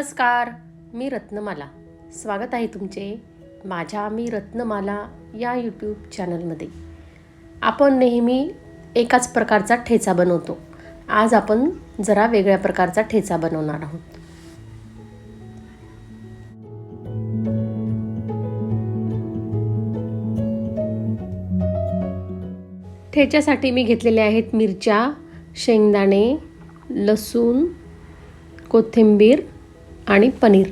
नमस्कार मी रत्नमाला. स्वागत आहे तुमचे माझ्या मी रत्नमाला या यूट्यूब चॅनलमध्ये आपण नेहमी एकाच प्रकारचा ठेचा बनवतो. आज आपण जरा वेगळ्या प्रकारचा ठेचा बनवणार आहोत. ठेच्यासाठी मी घेतलेले आहेत मिरच्या शेंगदाणे लसूण कोथिंबीर आणि पनीर.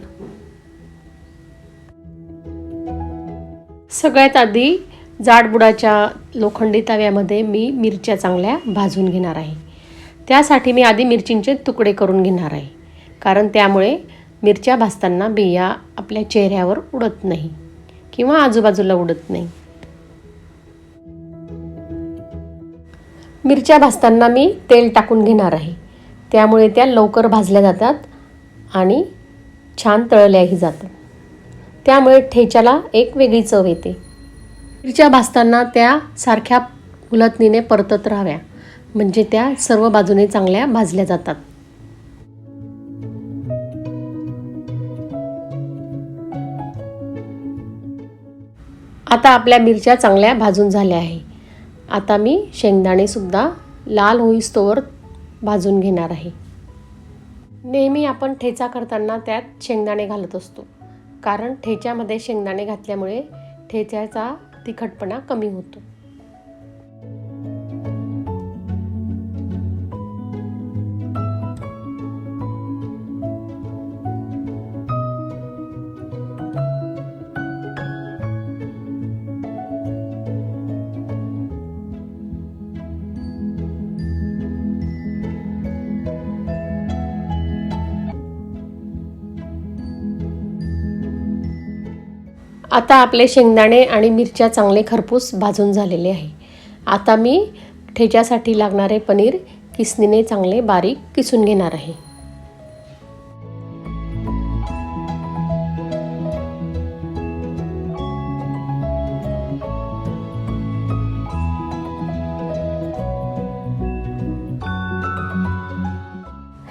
सगळ्यात आधी जाडबुडाच्या लोखंडी तव्यामध्ये मी मिरच्या चांगल्या भाजून घेणार आहे. त्यासाठी मी आधी मिरचींचे तुकडे करून घेणार आहे. कारण त्यामुळे मिरच्या भाजताना बिया आपल्या चेहऱ्यावर उडत नाही किंवा आजूबाजूला उडत नाही. मिरच्या भाजताना मी तेल टाकून घेणार आहे. त्यामुळे त्या लवकर भाजल्या जातात आणि छान तळल्याही जातं. त्यामुळे ठेच्याला एक वेगळी चव येते. मिरच्या भाजताना त्या सारख्या उलटणीने परतत राहाव्या. म्हणजे त्या सर्व बाजूने चांगल्या भाजल्या जातात. आता आपल्या मिरच्या चांगल्या भाजून झाल्या आहे. आता मी शेंगदाणेसुद्धा लाल होईस्तोवर भाजून घेणार आहे. नेहमी आपण ठेचा करताना त्यात शेंगदाणे घालत असतो. कारण ठेच्यामध्ये शेंगदाणे घातल्यामुळे ठेच्याचा तिखटपणा कमी होतो. आता आपले शेंगदाणे आणि मिरच्या चांगले खरपूस भाजून झालेले आहे. आता मी ठेच्यासाठी लागणारे पनीर किसनीने चांगले बारीक किसून घेणार आहे.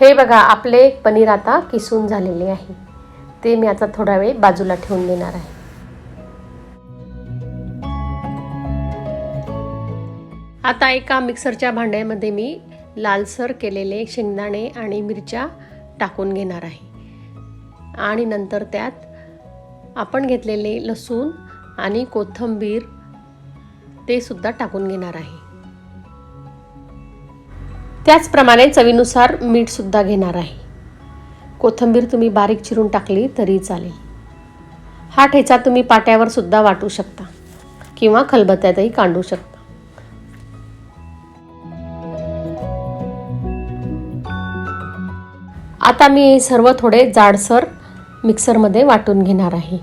हे बघा आपले पनीर आता किसून झालेले आहे. ते मी आता थोडा वेळ बाजूला ठेवून देणार आहे. आता एका मिक्सरच्या भांड्यामध्ये मी लालसर केलेले शेंगदाणे आणि मिरच्या टाकून घेणार आहे. आणि नंतर त्यात आपण घेतलेले लसूण आणि कोथिंबीर ते सुद्धा टाकून घेणार आहे. त्याचप्रमाणे चवीनुसार मीठसुद्धा घेणार आहे. कोथिंबीर तुम्ही बारीक चिरून टाकली तरी चालेल. हा ठेचा तुम्ही पाट्यावर सुद्धा वाटू शकता किंवा खलबत्त्यातही कांडू शकता. आता मी सर्व थोडे जाडसर मिक्सरमध्ये वाटून घेणार आहे.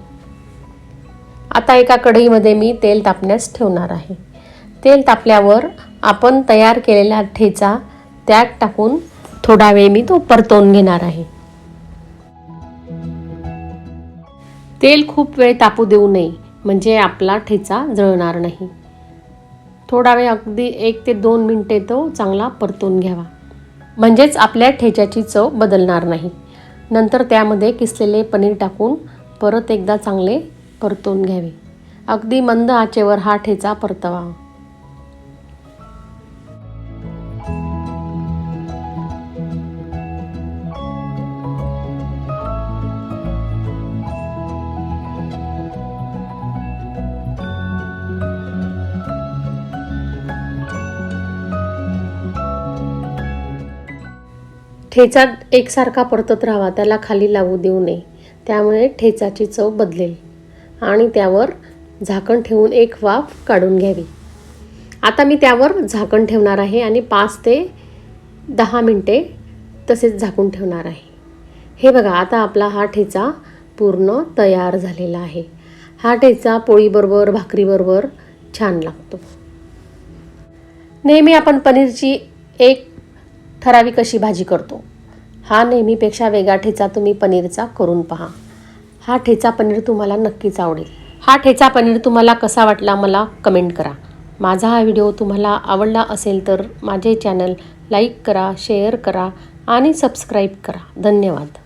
आता एका कढईमध्ये मी तेल तापण्यास ठेवणार आहे. तेल तापल्यावर आपण तयार केलेला ठेचा त्यात टाकून थोडा वेळ मी तो परतवून घेणार आहे. तेल खूप वेळ तापू देऊ नये म्हणजे आपला ठेचा जळणार नाही. थोडा वेळ अगदी एक ते दोन मिनटे तो चांगला परतून घ्यावा. म्हणजेच आपल्या ठेच्याची चव बदलणार नाही. नंतर त्यामध्ये किसलेले पनीर टाकून परत एकदा चांगले परतून घ्यावे. अगदी मंद आचेवर हा ठेचा परतवा. ठेचा एकसारखा परतत राहावा त्याला खाली लावू देऊ नये. त्यामुळे ठेचाची चव बदलेल आणि त्यावर झाकण ठेवून एक वाफ काढून घ्यावी. आता मी त्यावर झाकण ठेवणार आहे आणि पाच ते दहा मिनटे तसेच झाकून ठेवणार आहे. हे बघा आता आपला हा ठेचा पूर्ण तयार झालेला आहे. हा ठेचा पोळीबरोबर भाकरीबरोबर छान लागतो. नेहमी आपण पनीरची एक ठराविक अशी भाजी करतो. हा नेहमीपेक्षा वेगळा ठेचा तुम्ही पनीरचा करून पहा. हा ठेचा पनीर तुम्हाला नक्कीच आवडेल. हा ठेचा पनीर तुम्हाला कसा वाटला मला कमेंट करा. माझा हा व्हिडिओ तुम्हाला आवडला असेल तर माझे चॅनल लाईक करा शेअर करा आणि सबस्क्राईब करा. धन्यवाद.